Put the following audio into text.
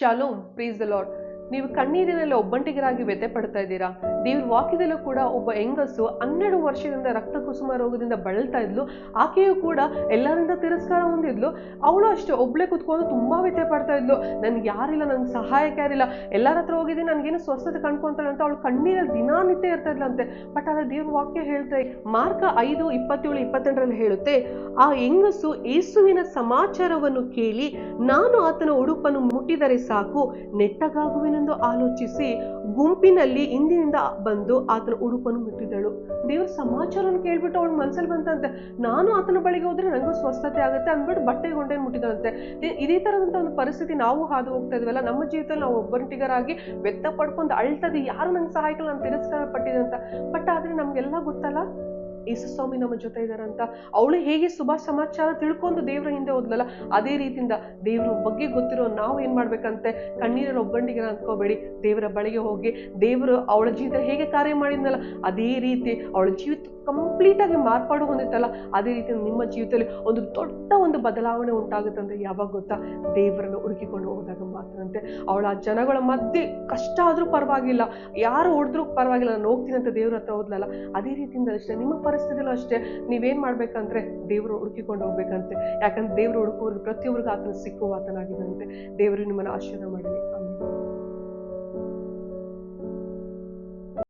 Shalom ಪ್ರೀಸ್ the lord ನೀವು ಕಣ್ಣೀರಿನಲ್ಲಿ ಒಬ್ಬಂಟಿಗರಾಗಿ ವ್ಯಥೆ ಪಡ್ತಾ ಇದ್ದೀರಾ? ದೇವ್ರ ವಾಕ್ಯದಲ್ಲೂ ಕೂಡ ಒಬ್ಬ ಹೆಂಗಸು ಹನ್ನೆರಡು ವರ್ಷದಿಂದ ರಕ್ತ ಕುಸುಮ ರೋಗದಿಂದ ಬಳಲ್ತಾ ಇದ್ಲು. ಆಕೆಯೂ ಕೂಡ ಎಲ್ಲರಿಂದ ತಿರಸ್ಕಾರ ಹೊಂದಿದ್ಲು. ಅವಳು ಅಷ್ಟೇ ಒಬ್ಳೆ ಕುತ್ಕೊಂಡು ತುಂಬಾ ವ್ಯಥೆ ಪಡ್ತಾ ಇದ್ಲು. ನನ್ಗೆ ಯಾರಿಲ್ಲ, ನನ್ಗೆ ಸಹಾಯಕ್ಕೆ ಯಾರಿಲ್ಲ. ಎಲ್ಲರ ಹತ್ರ ಹೋಗಿದ್ದೀನಿ ನನ್ಗೇನು ಸ್ವಸ್ಥತೆ ಕಂಡ್ಕೊಂತಾಳೆ ಅಂತ ಅವಳು ಕಣ್ಣೀರಲ್ಲಿ ದಿನಾನಿತ್ಯ ಇರ್ತಾ ಇದ್ಲಂತೆ. ಬಟ್ ಆದ್ರೆ ದೇವ್ರ ವಾಕ್ಯ ಹೇಳ್ತಾ ಮಾರ್ಕ ಐದು, ಇಪ್ಪತ್ತೇಳು, ಇಪ್ಪತ್ತೆಂಟರಲ್ಲಿ ಹೇಳುತ್ತೆ, ಆ ಹೆಂಗಸು ಯೇಸುವಿನ ಸಮಾಚಾರವನ್ನು ಕೇಳಿ, ನಾನು ಆತನ ಉಡುಪನ್ನು ಮುಟ್ಟಿದರೆ ಸಾಕು, ನೆಟ್ಟಗಾಗುವೆನೆಂದು ಆಲೋಚಿಸಿ, ಗುಂಪಿನಲ್ಲಿ ಹಿಂದಿನಿಂದ ಬಂದು ಆತನ ಉಡುಪನ್ನು ಮುಟ್ಟಿದಳು. ದೇವ್ರ ಸಮಾಚಾರವನ್ನು ಕೇಳ್ಬಿಟ್ಟು ಅವಳ ಮನಸ್ಸಲ್ಲಿ ಬಂತಂತೆ. ನಾನು ಆತನ ಬಳಿಗೆ ಹೋದ್ರೆ ನನಗೂ ಸ್ವಸ್ಥತೆ ಆಗುತ್ತೆ ಅಂದ್ಬಿಟ್ಟು ಬಟ್ಟೆ ಗೊಂಡೆ ಮುಟ್ಟಿದಳಂತೆ ಇದೇ ಥರದಂಥ ಒಂದು ಪರಿಸ್ಥಿತಿ ನಾವು ಹಾದು ಹೋಗ್ತಾ ಇದೀವಲ್ಲ, ನಮ್ಮ ಜೀವಿತದಲ್ಲಿ ನಾವು ಒಬ್ಬಂಟಿಗರಾಗಿ ವ್ಯಕ್ತ ಪಡ್ಕೊಂಡು ಅಳ್ತದೆ, ಯಾರು ನಂಗೆ ಸಹಾಯಕ ನಾನು ತಿರಸ್ಕಾರ ಪಟ್ಟಿದೆ ಅಂತ. ಬಟ್ ಆದ್ರೆ ನಮಗೆಲ್ಲ ಗೊತ್ತಲ್ಲ? ಯೇಸು ಸ್ವಾಮಿ, ನಮ್ಮ ಜೊತೆ ಇದ್ದಾರಂತ ಅವಳು ಹೇಗೆ ಶುಭ ಸಮಾಚಾರ ತಿಳ್ಕೊಂಡು ದೇವ್ರ ಹಿಂದೆ ಹೋದ್ಲಲ್ಲ, ಅದೇ ರೀತಿಯಿಂದ ದೇವ್ರ ಬಗ್ಗೆ ಗೊತ್ತಿರೋ ನಾವು ಏನ್ ಮಾಡ್ಬೇಕಂತೆ? ಕಣ್ಣೀರ ಒಬ್ಬಂಡಿಗೆ ಅಂದ್ಕೋಬೇಡಿ ದೇವರ ಬಳಿಗೆ ಹೋಗಿ ದೇವರು ಅವಳ ಜೀವಿತ ಹೇಗೆ ಕಾರ್ಯ ಮಾಡಿದ್ನಲ್ಲ, ಅದೇ ರೀತಿ ಅವಳ ಜೀವಿತ ಕಂಪ್ಲೀಟ್ ಆಗಿ ಮಾರ್ಪಾಡು ಹೊಂದಿತ್ತಲ್ಲ, ಅದೇ ರೀತಿ ನಿಮ್ಮ ಜೀವಿತದಲ್ಲಿ ಒಂದು ದೊಡ್ಡ ಒಂದು ಬದಲಾವಣೆ ಅಂದ್ರೆ ಯಾವಾಗ ಗೊತ್ತಾ? ದೇವರನ್ನು ಹುಡುಕಿಕೊಂಡು ಹೋದಾಗ ಮಾತ್ರಂತೆ ಅವಳ ಜನಗಳ ಮಧ್ಯೆ ಕಷ್ಟ ಆದ್ರೂ ಪರವಾಗಿಲ್ಲ, ಯಾರು ಹೊಡೆದ್ರೂ ಪರವಾಗಿಲ್ಲ, ನಾನು ಹೋಗ್ತೀನಿ ಅಂತ ದೇವ್ರ ಹತ್ರ ಹೋದ್ಲಲ್ಲ, ಅದೇ ರೀತಿಯಿಂದ ಅಷ್ಟೇ. ನಿಮ್ಮ ಪರಿಸ್ಥಿತಿಲೂ ಅಷ್ಟೇ ನೀವೇನ್ ಮಾಡ್ಬೇಕಂದ್ರೆ ದೇವರು ಹುಡುಕಿಕೊಂಡು ಹೋಗ್ಬೇಕಂತೆ. ಯಾಕಂದ್ರೆ ದೇವರು ಹುಡುಕೋರಿಗೆ ಪ್ರತಿಯೊಬ್ಬರಿಗೂ ಆತನ ಸಿಕ್ಕುವ ಆತನಾಗಿದಂತೆ ದೇವರು ನಿಮ್ಮನ್ನು ಆಶೀರ್ವಾದ ಮಾಡಲಿ.